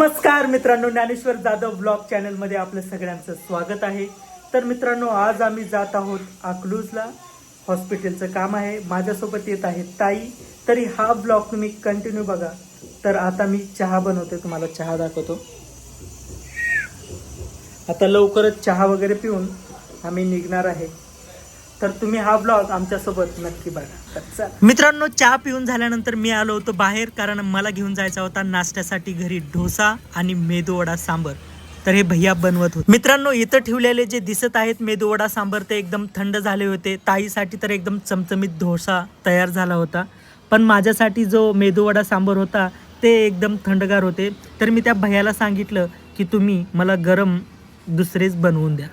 नमस्कार मित्रांनो ज्ञानेश्वर जाधव ब्लॉग चॅनलमध्ये आपलं सगळ्यांचं स्वागत आहे. तर मित्रांनो आज आम्ही जात आहोत अकलूजला. हॉस्पिटलचं काम आहे. माझ्यासोबत येत आहे ताई. तरी हा ब्लॉग तुम्ही कंटिन्यू बघा. तर आता मी चहा बनवते तुम्हाला चहा दाखवतो. आता लवकरच चहा वगैरे पिऊन आम्ही निघणार आहे. तर तुम्ही हा ब्लॉग आमच्यासोबत नक्की बघा. मित्रांनो चहा पिऊन झाल्यानंतर मी आलो होतो बाहेर कारण मला घेऊन जायचा होता नाश्त्यासाठी घरी डोसा आणि मेदूवडा सांबर. तर हे भैया बनवत होते. मित्रांनो इथं ठेवलेले जे दिसत आहेत मेदूवडा सांबर ते एकदम थंड झाले होते. ताईसाठी तर एकदम चमचमीत डोसा तयार झाला होता. पण माझ्यासाठी जो मेदूवडा सांबर होता ते एकदम थंडगार होते. तर मी त्या भैयाला सांगितलं की तुम्ही मला गरम दुसरेच बनवून द्या.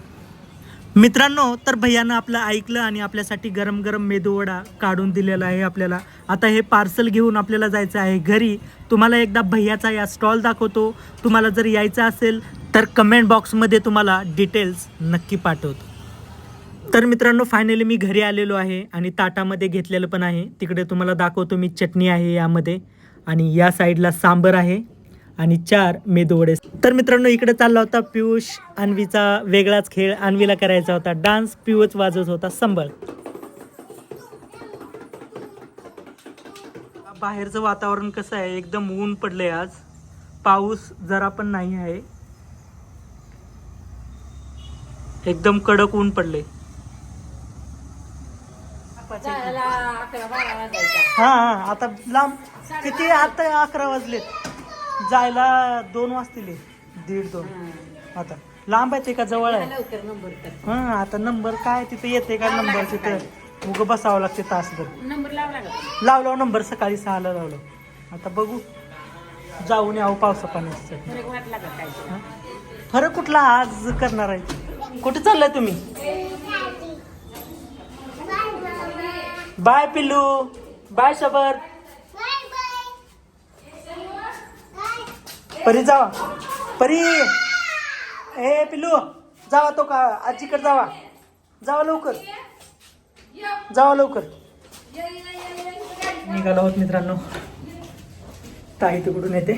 मित्रांनो तर भैयानं आपलं ऐकलं आणि आपल्यासाठी गरम गरम मेदूवडा काढून दिलेला आहे आपल्याला. आता हे पार्सल घेऊन आपल्याला जायचं आहे घरी. तुम्हाला एकदा भैयाचा या स्टॉल दाखवतो. तुम्हाला जर यायचं असेल तर कमेंट बॉक्समध्ये तुम्हाला डिटेल्स नक्की पाठवतो. तर मित्रांनो फायनली मी घरी आलेलो आहे आणि ताटामध्ये घेतलेलं पण आहे. तिकडे तुम्हाला दाखवतो मी चटणी आहे यामध्ये. आणि या साईडला सांबर आहे. आणि चार मेदूवडे तर मित्रांनो इकडे चालला होता पियुष. अन्वीचा वेगळाच खेळ अन्वीला करायचा होता डान्स. पियुष वाजवत होता संबळ बाहेरचं वातावरण कसं आहे? एकदम ऊन पडलंय आज. पाऊस जरा पण नाही आहे. एकदम कडक ऊन पडले हा हा आता लांब. किती? आता अकरा वाजलेत. जायला दोन वाजतील हे. दीड दोन. आता. लांब आहे ते का जवळ आहे. लवकर नंबर कर. हा आता नंबर काय तिथे येते का नंबर तिथं? उगं बसावं लागते तासभर नंबर लावला का? लावलो नंबर सकाळी सहाला लावलो. आता बघू. जाऊन यावं पावसा पाण्याचं फरक वाटला का काय? हा? फरक कुठला आज करणार आहे? कुठे चाललाय तुम्ही? बाय पिल्लू. बाय शबर. परी जावा. परी. ए पिल्लू जावा तो का आजीकडे जावा. जावा लवकर. जावा लवकर. निघालो आहोत मित्रांनो. ताई तिकडून येते.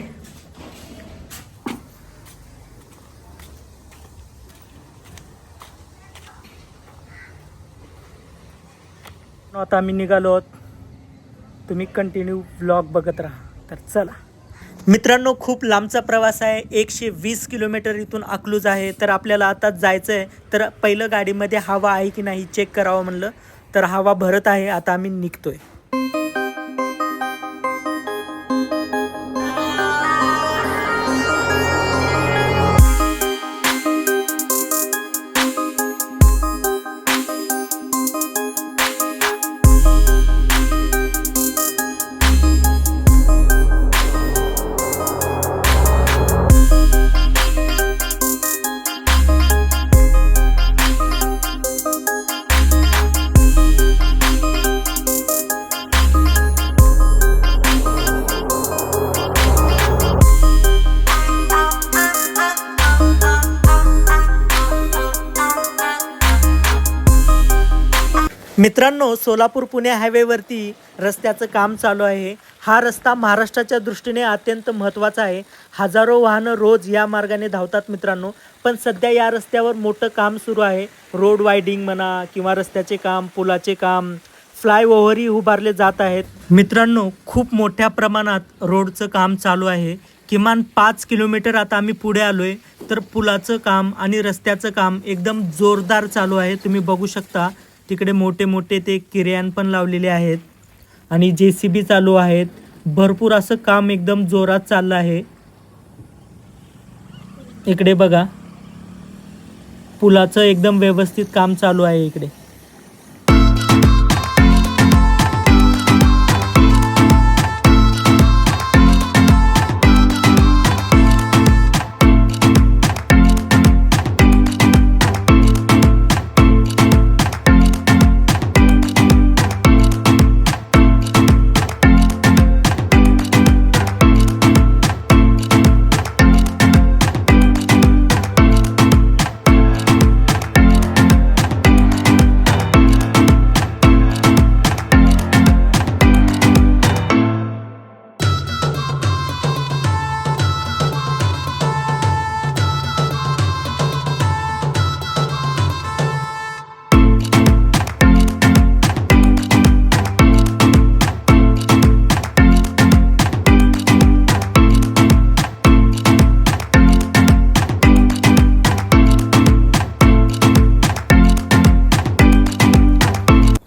आता आम्ही निघालो आहोत. तुम्ही कंटिन्यू ब्लॉग बघत राहा. तर चला. मित्रांनो खूप लांबचा प्रवास आहे. एकशे वीस किलोमीटर इथून अकलूज आहे. तर आपल्याला आता जायचं आहे तर पहिलं गाडीमध्ये हवा आहे की नाही चेक करावं म्हणलं. तर हवा भरत आहे. आता आम्ही निघतोय. मित्रांनो सोलापूर पुणे हायवेवरती रस्त्याचं काम चालू आहे. हा रस्ता महाराष्ट्राच्या दृष्टीने अत्यंत महत्त्वाचा आहे. हजारो वाहनं रोज या मार्गाने धावतात मित्रांनो पण सध्या या रस्त्यावर मोठं काम सुरू आहे. रोड वायडिंग म्हणा किंवा रस्त्याचे काम पुलाचे काम फ्लायओव्हरही उभारले जात आहेत. मित्रांनो खूप मोठ्या प्रमाणात रोडचं काम चालू आहे. किमान पाच किलोमीटर आता आम्ही पुढे आलो आहे तर पुलाचं काम आणि रस्त्याचं काम एकदम जोरदार चालू आहे. तुम्ही बघू शकता. तिकडे मोठे मोठे ते किर्यान पण लावलेले आहेत. आणि जे सी बी चालू आहेत. भरपूर असं काम एकदम जोरात चाललं आहे. इकडे बघा. पुलाचं एकदम व्यवस्थित काम चालू आहे इकडे.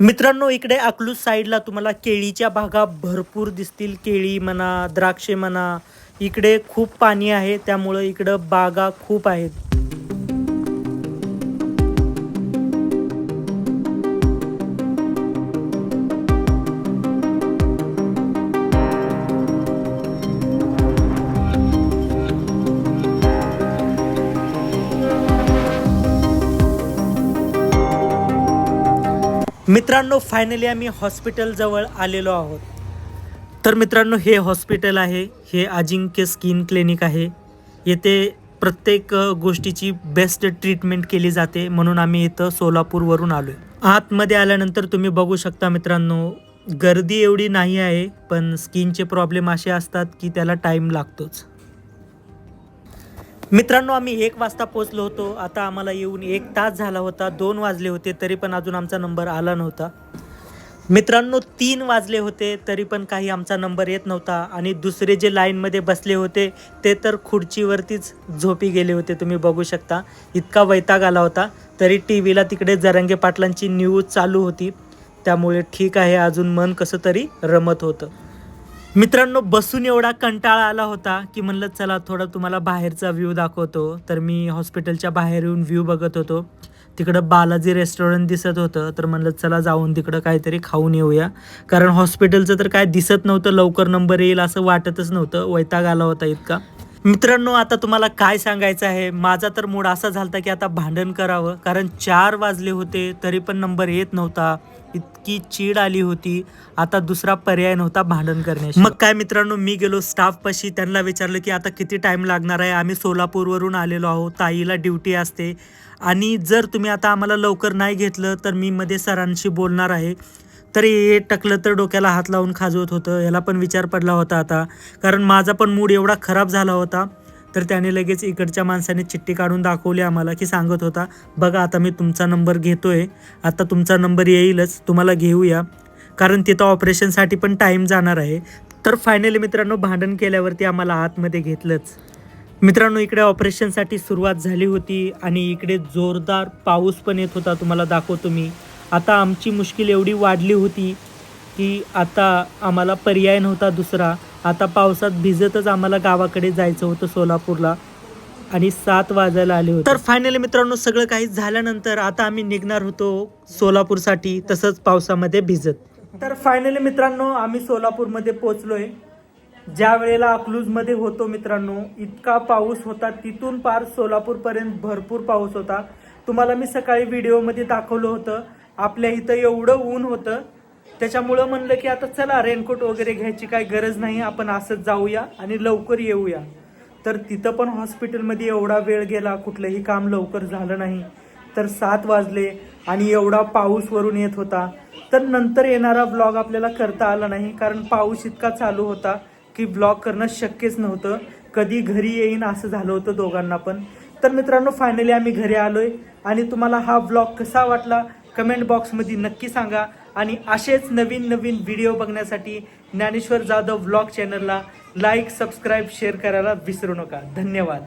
मित्रांनो इकडे अकलूज साईडला तुम्हाला केळीच्या भागा भरपूर दिसतील. केळी म्हणा द्राक्षे म्हणा इकडे खूप पाणी आहे त्यामुळं इकडं बागा खूप आहेत. मित्रांनो फायनली आम्ही हॉस्पिटलजवळ आलेलो आहोत. तर मित्रांनो हे हॉस्पिटल आहे. हे अजिंक्य स्किन क्लिनिक आहे. येथे प्रत्येक गोष्टीची बेस्ट ट्रीटमेंट केली जाते म्हणून आम्ही इथं सोलापूरवरून आलो आहे आतमध्ये आल्यानंतर तुम्ही बघू शकता मित्रांनो गर्दी एवढी नाही आहे पण स्किनचे प्रॉब्लेम असे असतात की त्याला टाईम लागतोच. मित्रांनो आम्ही एक वाजता पोचलो होतो. आता आम्हाला येऊन एक तास झाला होता. दोन वाजले होते तरी पण अजून आमचा नंबर आला नव्हता. मित्रांनो तीन वाजले होते तरी पण काही आमचा नंबर येत नव्हता. आणि दुसरे जे लाईनमध्ये बसले होते ते तर खुर्चीवरतीच झोपी गेले होते. तुम्ही बघू शकता इतका वैताग आला होता. तरी टी व्हीला तिकडे जरंगे पाटलांची न्यूज चालू होती. त्यामुळे ठीक आहे अजून मन कसं तरी रमत होतं. मित्रांनो बसून एवढा कंटाळा आला होता की म्हणलं चला थोडा तुम्हाला बाहेरचा व्ह्यू दाखवतो. तर मी हॉस्पिटलच्या बाहेर येऊन व्ह्यू बघत होतो. तिकडं बालाजी रेस्टॉरंट दिसत होतं. तर म्हणलं चला जाऊन तिकडं काहीतरी खाऊन येऊया. कारण हॉस्पिटलचं तर काय दिसत नव्हतं लवकर नंबर येईल असं वाटतच नव्हतं. वैताग आला होता इतका. मित्रांनो आता तुम्हाला काय सांगायचं आहे? माझा तर मूड असा झालता की आता भांडण करावं. कारण चार वाजले होते तरी पण नंबर येत नव्हता. इतकी चीड आली होती. आता दुसरा पर्याय नव्हता भांडण करण्याची मग काय मित्रांनो मी गेलो स्टाफपाशी. त्यांना विचारलं की आता किती टाइम लागणार आहे? आम्ही सोलापूरवरून आलेलो आहोत. ताईला ड्युटी असते. आणि जर तुम्ही आता आम्हाला लवकर नाही घेतलं तर मी मध्ये सरांशी बोलणार आहे. तरी हे टकलं तर डोक्याला हात लावून खाजवत होतं. याला पण विचार पडला होता आता. कारण माझा पण मूड एवढा खराब झाला होता. तर त्याने लगेच इकडच्या माणसाने चिठ्ठी काढून दाखवली आम्हाला की सांगत होता बघा आता मी तुमचा नंबर घेतोय. आता तुमचा नंबर येईलच. तुम्हाला घेऊया. कारण तिथं ऑपरेशनसाठी पण टाईम जाणार आहे. तर फायनली मित्रांनो भांडण केल्यावरती आम्हाला आतमध्ये घेतलंच. मित्रांनो इकडे ऑपरेशनसाठी सुरुवात झाली होती आणि इकडे जोरदार पाऊस पण येत होता. तुम्हाला दाखवतो मी. आता आमची मुश्किल एवढी वाढली होती की आता आम्हाला पर्याय नव्हता दुसरा. आता पावसात भिजतच आम्हाला गावाकडे जायचं होतं सोलापूरला आणि सात वाजायला आले होते. तर फायनली मित्रांनो सगळं काही झाल्यानंतर आता आम्ही निघणार होतो सोलापूरसाठी तसंच पावसामध्ये भिजत. तर फायनली मित्रांनो आम्ही सोलापूरमध्ये पोहोचलोय. ज्या वेळेला अकलूजमध्ये होतो मित्रांनो इतका पाऊस होता तिथून पार सोलापूरपर्यंत भरपूर पाऊस होता. तुम्हाला मी सकाळी व्हिडिओमध्ये दाखवलं होतं. आपल्या इथं एवढं ऊन होतं त्याच्यामुळं म्हणलं की आता चला रेनकोट वगैरे घ्यायची काय गरज नाही आपण असंच जाऊया आणि लवकर येऊया. तर तिथं पण हॉस्पिटलमध्ये एवढा वेळ गेला कुठलंही काम लवकर झालं नाही. तर सात वाजले आणि एवढा पाऊस वरून येत होता. तर नंतर येणारा ब्लॉग आपल्याला करता आला नाही कारण पाऊस इतका चालू होता की ब्लॉग करणं शक्यच नव्हतं. कधी घरी येईन असं झालं होतं दोघांना पण. तर मित्रांनो फायनली आम्ही घरी आलोय आणि तुम्हाला हा ब्लॉग कसा वाटला कमेंट बॉक्समध्ये नक्की सांगा. आणि असेच नवीन नवीन व्हिडिओ बघण्यासाठी ज्ञानेश्वर जाधव व्लॉग चॅनलला लाईक सबस्क्राईब शेअर करायला विसरू नका. धन्यवाद.